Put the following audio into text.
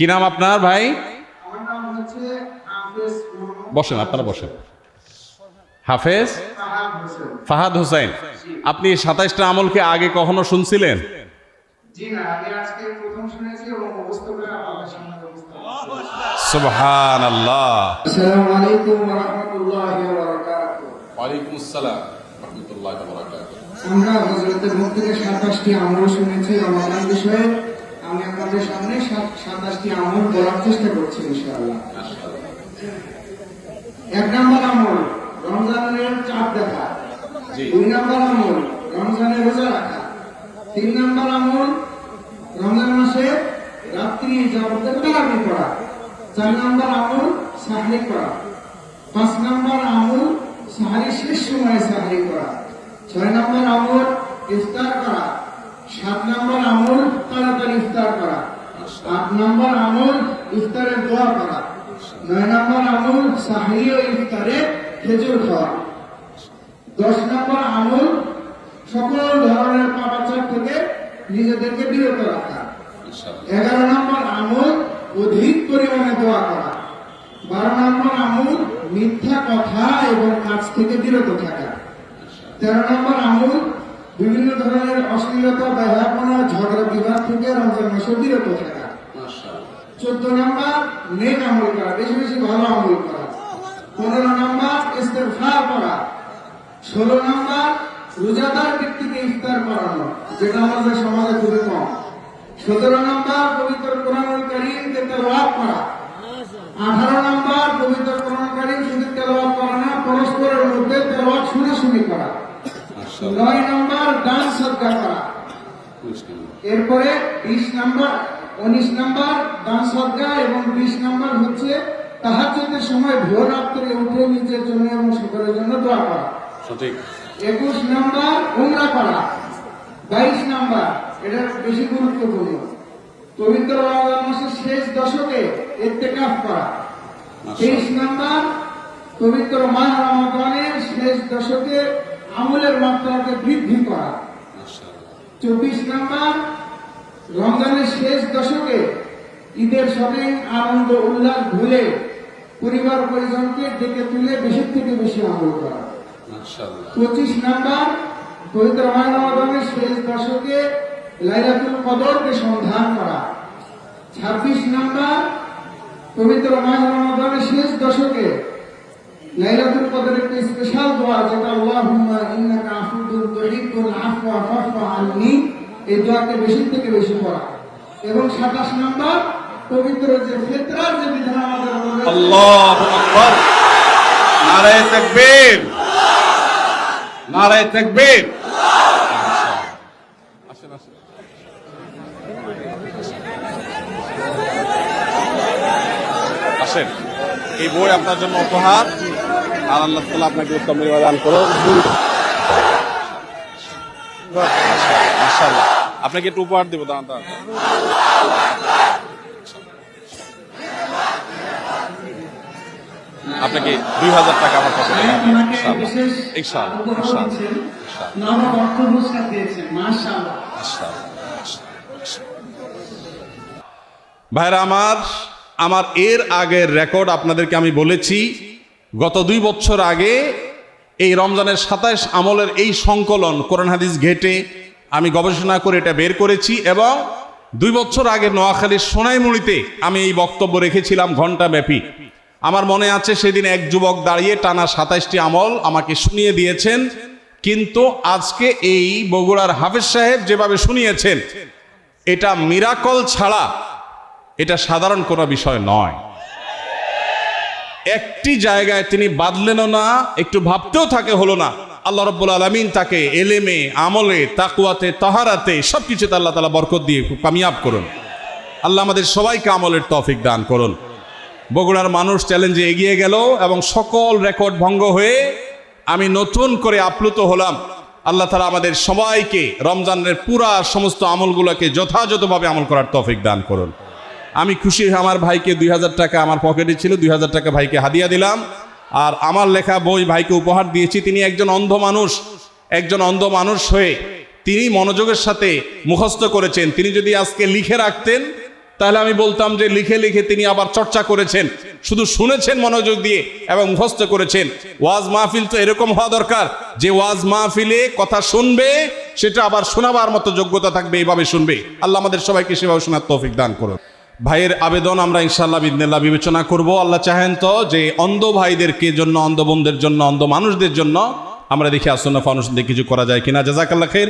কি নাম আপনার ভাই? আমার নাম হচ্ছে হাফেজ মোহাম্মদ বসেন আপনারা বসেন। হাফেজ? ফাহাদ হোসেন। আপনি সাতাইশটা আমলকে আগে কখনো শুনছিলেন? সুবহান আল্লাহ আসসালামু আলাইকুম ওয়া রাহমাতুল্লাহি ওয়া বারাকাতুহু। ওয়ালাইকুম আসসালাম আমরা হযরতের মুখ থেকে সাতাশটি আমল শুনেছি। রমাদান বিষয়ে আমি আপনাদের সামনে সাতাশটি আমল বলার চেষ্টা করছি ইনশাআল্লাহ। এক নম্বর আমল রমজানের চাঁদ দেখা। দুই নম্বর আমল রমজানের রোজা রাখা। তিন নম্বর আমল রমজান মাসে রাত্রি যাবতের তারাবি করা চার নম্বর আমল সাহরি করা পাঁচ নম্বর আমল সাহারি শেষ সময়ে সাহারি করা ছয় নম্বর আমল ইফতার করা। সাত নম্বর আমল ইফতার করা। আট নম্বর আমল ইফতারের দোয়া করা। নয় নম্বর আমল সাহারি ও ইফতারে খেজুর খাওয়া। দশ নম্বর আমল সকল ধরনের পাপাচার থেকে নিজেদেরকে বিরত রাখা। এগারো নম্বর আমল অধিক পরিমাণে দোয়া করা। বারো নম্বর আমল মিথ্যা কথা এবং কাজ থেকে বিরত থাকা। তেরো নম্বর আমল বিভিন্ন ধরনের অশ্লীলতা ব্যবহাপনা ঝগড়া বিবাদ থেকে রমজান মাসে বিরত থাকা। চোদ্দ নম্বর নেক আমল করা বেশি বেশি ভালো আমল করা। পনেরো নম্বর ইস্তেফার করা। ষোলো নম্বর রোজাদার ব্যক্তিকে ইফতার করানো যেটা আমাদের সমাজে খুবই কম। সতেরো নম্বর পবিত্র কোরআনুল করিমকে তেলাওয়াত করা। আঠারো নম্বর পবিত্র কোরআন করিম শুধু তেলাওয়াত করা না পরস্পরের মধ্যে তেলাওয়াত শুনে শুনে করা নয় নম্বর দান সদ্গা করা এরপরে বিশ নম্বর উনিশ নম্বর দান সদ্গা এবং বিশ নম্বর হচ্ছে তাহাজ্জুদের সময় ভোর রাত্রে উঠে নিজের জন্য এবং সকলের জন্য দোয়া করা। সঠিক। একুশ নম্বর উমরা করা। বাইশ নম্বর এটা বেশি গুরুত্বপূর্ণ। পবিত্র রমজান মাসের শেষ দশকে ইত্তেকাফ করা। তেইশ নাম্বার পবিত্র মাহ রমাদানের শেষ দশকে আমলের মাত্রাকে বৃদ্ধি করা। চব্বিশ নম্বর রমজানের শেষ দশকে ঈদের শপিং আনন্দ উল্লাস ভুলে পরিবার পরিজনকে ডেকে তুলে বেশি থেকে বেশি আমল করা। পঁচিশ নাম্বার পবিত্র রমাদানের শেষ দশকে লাইলাতুল কদরকে সন্ধান করা। ছাব্বিশ নাম্বার পবিত্র রমাদানের শেষ দশকে লাইলাতুল কদর একটি স্পেশাল দোয়া যেটা আল্লাহুম্মা ইন্নাকা আফুদুন তুহিব্বুল আফওয়া ফাফু আননি। এই দোয়াকে বেশি থেকে বেশি পড়া। এবং সাতাশ নাম্বার, পবিত্র যে ফিতরার যে বিধান আমাদের আল্লাহ আকবার। নারায়ে তাকবীর। নারায়ে তাকবীর। আসেন। এই বই আপনার জন্য উপহার। আর আল্লাহ তাআলা আপনাকে উত্তম দান করুন মাশাআল্লাহ। আপনাকে একটু উপহার দেবো দাঁড়ান দাঁড়ান। আপনাকে দুই হাজার টাকা আমার দিয়েছেন মাশাআল্লাহ। ভাইরা আমার আমার এর আগের রেকর্ড আপনাদেরকে আমি বলেছি। গত দুই বছর আগে এই রমজানের সাতাইশ আমলের এই সংকলন কোরআন হাদিস ঘেটে আমি গবেষণা করে এটা বের করেছি এবং দুই বছর আগে নোয়াখালীর সোনাইমুড়িতে আমি এই বক্তব্য রেখেছিলাম ঘণ্টা ব্যাপী আমার মনে আছে সেদিন এক যুবক দাঁড়িয়ে টানা সাতাইশটি আমল আমাকে শুনিয়ে দিয়েছেন, কিন্তু আজকে এই বগুড়ার হাফেজ সাহেব যেভাবে শুনিয়েছেন, এটা মিরাকল ছাড়া এটা সাধারণ কোনো বিষয় নয়। একটি জায়গায় তিনি বাদলেনও না, একটু ভাবতেও থাকে হলো না। আল্লাহ রব্বুল আলমিন তাকে এলেমে, আমলে তাকুয়াতে তাহারাতে সব কিছুতে আল্লাহ তালা বরকত দিয়ে খুব কামিয়াব করুন। আল্লাহ আমাদের সবাইকে আমলের তৌফিক দান করুন। বগুড়ার মানুষ চ্যালেঞ্জে এগিয়ে গেল এবং সকল রেকর্ড ভঙ্গ হয়ে আমি নতুন করে আপ্লুত হলাম। আল্লাহ তালা আমাদের সবাইকে রমজানের পুরা সমস্ত আমলগুলোকে যথাযথভাবে আমল করার তৌফিক দান করুন। আমি খুশি আমার ভাইকে দুই হাজার টাকা আমার পকেটে ছিল, দুই হাজার টাকা ভাইকে হাদিয়া দিলাম। আর আমার লেখা বই ভাইকে উপহার দিয়েছি। তিনি একজন অন্ধ মানুষ, একজন অন্ধ মানুষ হয়ে তিনি মনোযোগের সাথে মুখস্থ করেছেন। তিনি যদি আজকে লিখে রাখতেন, তাহলে আমি বলতাম যে লিখে লিখে তিনি আবার চর্চা করেছেন। শুধু শুনেছেন মনোযোগ দিয়ে এবং মুখস্থ করেছেন। ওয়াজ মাহফিল তো এরকম হওয়া দরকার। যে ওয়াজ মাহফিলে কথা শুনবে, সেটা আবার শোনাবার মতো যোগ্যতা থাকবে এইভাবে শুনবে। আল্লাহ আমাদের সবাইকে সেভাবে শোনার তৌফিক দান করুন। ভাইয়ের আবেদন আমরা ইনশাল্লাহ বিদিনাল্লাহ বিবেচনা করব। আল্লাহ চাহেন তো যে অন্ধ ভাইদেরকে জন্য, অন্ধ বোনদের জন্য, অন্ধ মানুষদের জন্য আমরা দেখি আসন্ন দিয়ে কিছু করা যায় কিনা। জাজাকাল্লা খের